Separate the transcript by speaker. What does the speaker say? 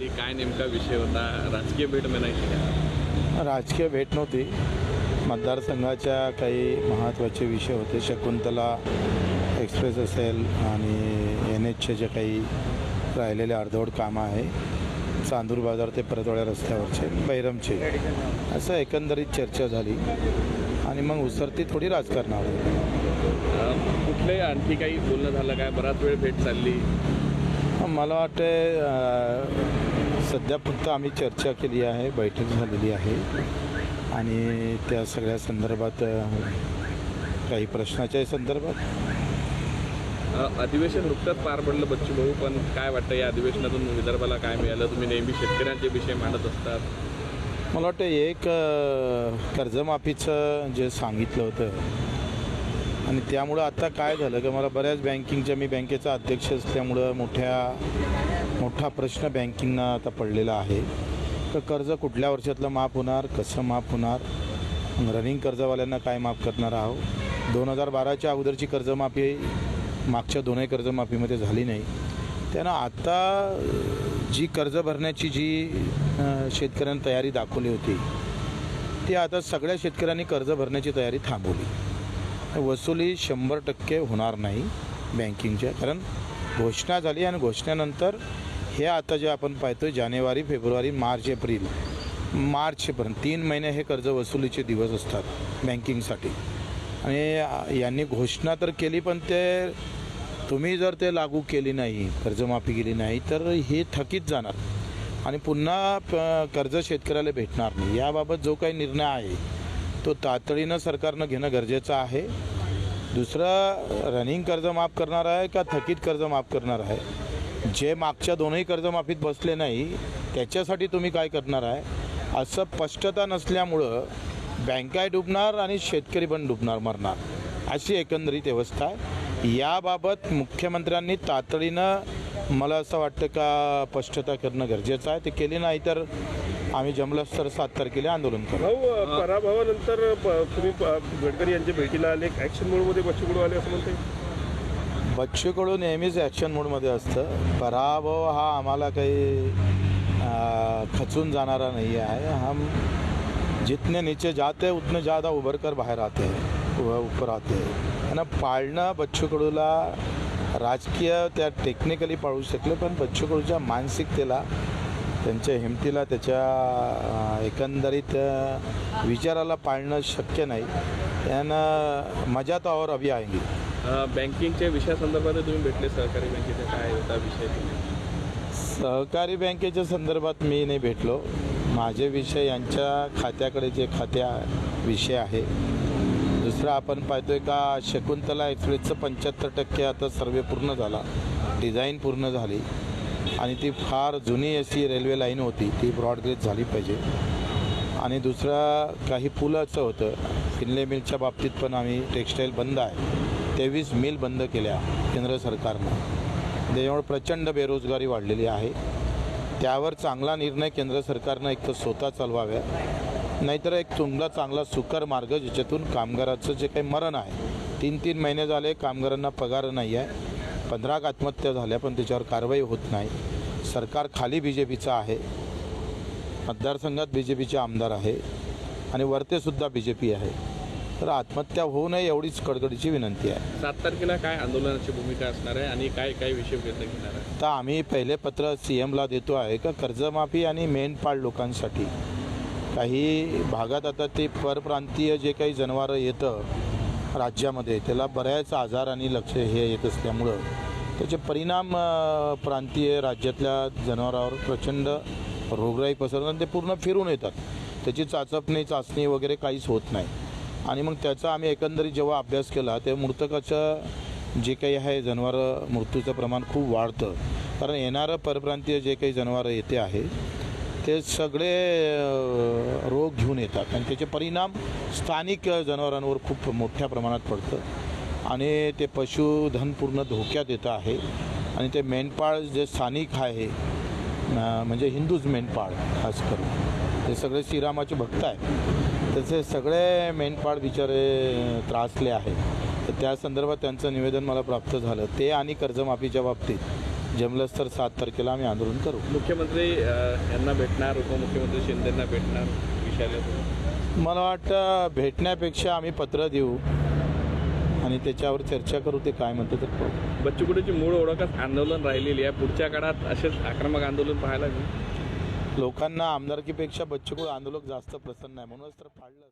Speaker 1: नेमका विषय होता? राजकीय भेट म्हणायची का?
Speaker 2: राजकीय भेट नव्हती. मतदारसंघाच्या काही महत्त्वाचे विषय होते. शकुंतला एक्सप्रेस असेल आणि एन एचचे जे काही राहिलेले अर्धवट कामं आहे चांदूर बाजार ते परतवाड्या रस्त्यावरचे बैरमचे असं एकंदरीत चर्चा झाली. आणि मग उसरती थोडी राजकारणावर
Speaker 1: अं, कुठले आणखी काही बोलणं झालं? काय बराच वेळ भेट चालली.
Speaker 2: मला वाटते सध्या फक्त आम्ही चर्चा केली आहे बैठक झालेली आहे. आणि त्या सगळ्या संदर्भात काही प्रश्नाच्या संदर्भात.
Speaker 1: अधिवेशन नुकतंच पार पडलं बच्चू भाऊ पण काय वाटतं या अधिवेशनातून विदर्भाला काय मिळालं? तुम्ही नेहमी शेतकऱ्यांचे विषय मांडत असतात.
Speaker 2: मला वाटतं एक कर्जमाफीचं जे सांगितलं होतं आणि त्यामुळं आता काय झालं की मला बऱ्याच बँकिंगच्या मी बँकेचा अध्यक्ष असल्यामुळं मोठ्या मोठा प्रश्न बँकिंगना आता पडलेला आहे. तर कर्ज कुठल्या वर्षातलं माफ होणार कसं माफ होणार? रनिंग कर्जवाल्यांना काय माफ करणार आहोत? दोन हजार बाराच्या अगोदरची कर्जमाफी मागच्या दोनही कर्जमाफीमध्ये झाली नाही. त्यानं आत्ता जी कर्ज भरण्याची जी शेतकऱ्यांनी तयारी दाखवली होती ती आता सगळ्या शेतकऱ्यांनी कर्ज भरण्याची तयारी थांबवली. वसुली शंभर टक्के होणार नाही बँकिंगच्या. कारण घोषणा झाली आणि घोषणेनंतर हे आता जे आपण पाहतो जानेवारी फेब्रुवारी मार्च एप्रिल मार्चपर्यंत तीन महिने हे कर्ज वसुलीचे दिवस असतात बँकिंगसाठी. आणि यांनी घोषणा तर केली पण ते तुम्ही जर ते लागू केली नाही कर्जमाफी केली नाही तर हे थकीत जाणार. आणि पुन्हा प- कर्ज शेतकऱ्याला भेटणार नाही. याबाबत जो काही निर्णय आहे तो तातडीनं सरकारनं घेणं गरजेचं आहे. दुसरं रनिंग कर्ज माफ करणार आहे का थकीत कर्ज माफ करणार आहे? जे मागच्या दोनही कर्जमाफीत बसले नाही त्याच्यासाठी तुम्ही काय करणार आहे? असं स्पष्टता नसल्यामुळं बँकाही डुबणार आणि शेतकरी पण डुबणार मरणार. अशी एकंदरीत व्यवस्था आहे. याबाबत मुख्यमंत्र्यांनी तातडीनं मला असं वाटतं का स्पष्टता करणं गरजेचं आहे. ते केली नाही तर आम्ही जमलंच तर सात तारखेला आंदोलन करू.
Speaker 3: भाऊ पराभवानंतर प- तुम्ही प- गडकरी यांच्या भेटीला आले. ॲक्शन मोडमध्ये बच्चू कडू आले असं म्हणते
Speaker 2: बच्चू कडू नेहमीच ॲक्शन मूडमध्ये असतं. पराभव हा आम्हाला काही अं, खचून जाणारा नाही आहे. हम जितने नीचे जाते उतने ज़्यादा उभर कर बाहेर आते हैं व ऊपर आते. हैं आणि पाळणं बच्चू कडूला राजकीय त्या टेक्निकली पाळू शकले पण बच्चू कडूच्या मानसिकतेला त्यांच्या हिमतीला त्याच्या एकंदरीत विचाराला पाळणं शक्य नाही. त्यानं मजा तो और अभी आएंगी.
Speaker 1: बँकिंगच्या विषयासंदर्भात तुम्ही भेटले सहकारी बँकेचा काय होता विषय?
Speaker 2: सहकारी बँकेच्या संदर्भात मी नाही भेटलो. माझे विषय यांच्या खात्याकडे जे खात्या विषय आहे दुसरं आपण पाहतोय का शकुंतला एक्सप्रेसचं पंच्याहत्तर टक्के आता सर्वे पूर्ण झाला. डिझाईन पूर्ण झाली. आणि ती फार जुनी अशी रेल्वे लाईन होती. ती ब्रॉडगेज झाली पाहिजे. आणि दुसरा काही पुलाचं होतं. फिनले मिलच्या बाबतीत पण आम्ही टेक्स्टाईल बंद आहे. तेवीस मिल बंद केल्या केंद्र सरकारनं. त्याच्यामुळे प्रचंड बेरोजगारी वाढलेली आहे. त्यावर चांगला निर्णय केंद्र सरकारनं एक तर स्वतः चालवाव्या नाहीतर एक तुमला चांगला सुकर मार्ग ज्याच्यातून कामगाराचं जे काही मरण आहे तीन तीन महिने झाले कामगारांना पगार नाही आहे. पंधरा आत्महत्या झाल्या पण त्याच्यावर कारवाई होत नाही. सरकार खाली बी जे पीचं आहे. मतदारसंघात बी जे पीचे आमदार आहे. आणि वरतेसुद्धा बी जे पी आहे. तर आत्महत्या होऊ नये एवढीच कडकडीची विनंती आहे.
Speaker 1: सात तारखेला काय आंदोलनाची भूमिका असणार आहे आणि काय काय विषय घेणार आहे
Speaker 2: तर आम्ही पहिले पत्र सी एमला देतो आहे का कर्जमाफी आणि मेंढपाळ लोकांसाठी. काही भागात आता ते परप्रांतीय जे काही जनावरं येतं राज्यामध्ये त्याला बऱ्याच आजार आणि लक्ष हे येत असल्यामुळं त्याचे परिणाम प्रांतीय राज्यातल्या जनावरावर प्रचंड रोगराई पसरतात आणि ते पूर्ण फिरून येतात. त्याची चाचपणी चाचणी वगैरे काहीच होत नाही. आणि मग त्याचा आम्ही एकंदरीत जेव्हा अभ्यास केला तेव्हा मृतकाचं जे काही आहे जनावरं मृत्यूचं प्रमाण खूप वाढतं. कारण येणारं परप्रांतीय जे काही जनावरं येते आहे ते सगळे रोग घेऊन येतात. आणि त्याचे परिणाम स्थानिक जनावरांवर खूप मोठ्या प्रमाणात पडतं. आणि ते पशुधन पूर्ण धोक्यात येतं आहे. आणि ते मेंढपाळ जे स्थानिक आहे म्हणजे हिंदूच मेंढपाळ खास करून ते सगळे श्रीरामाचे भक्त आहे त्याचे सगळे मेंढपाळ बिचारे त्रासले आहे तर त्या संदर्भात त्यांचं निवेदन मला प्राप्त झालं. ते आणि कर्जमाफीच्या बाबतीत जमलंच तर सात तारखेला आम्ही आंदोलन करू.
Speaker 1: मुख्यमंत्री यांना भेटणार उपमुख्यमंत्री शिंदेना भेटणार विषयाला
Speaker 2: मला वाटतं भेटण्यापेक्षा आम्ही पत्र देऊ आणि त्याच्यावर चर्चा करू ते काय म्हणतं तर पाहू.
Speaker 1: बच्चू कडूची मूळ ओळखच आंदोलन राहिलेली आहे. पुढच्या काळात असेच आक्रमक आंदोलन पाहायला मिळेल.
Speaker 2: लोकांना आमदारकीपेक्षा बच्चूकडू आंदोलक जास्त प्रसन्न आहे. म्हणूनच तर फाडलं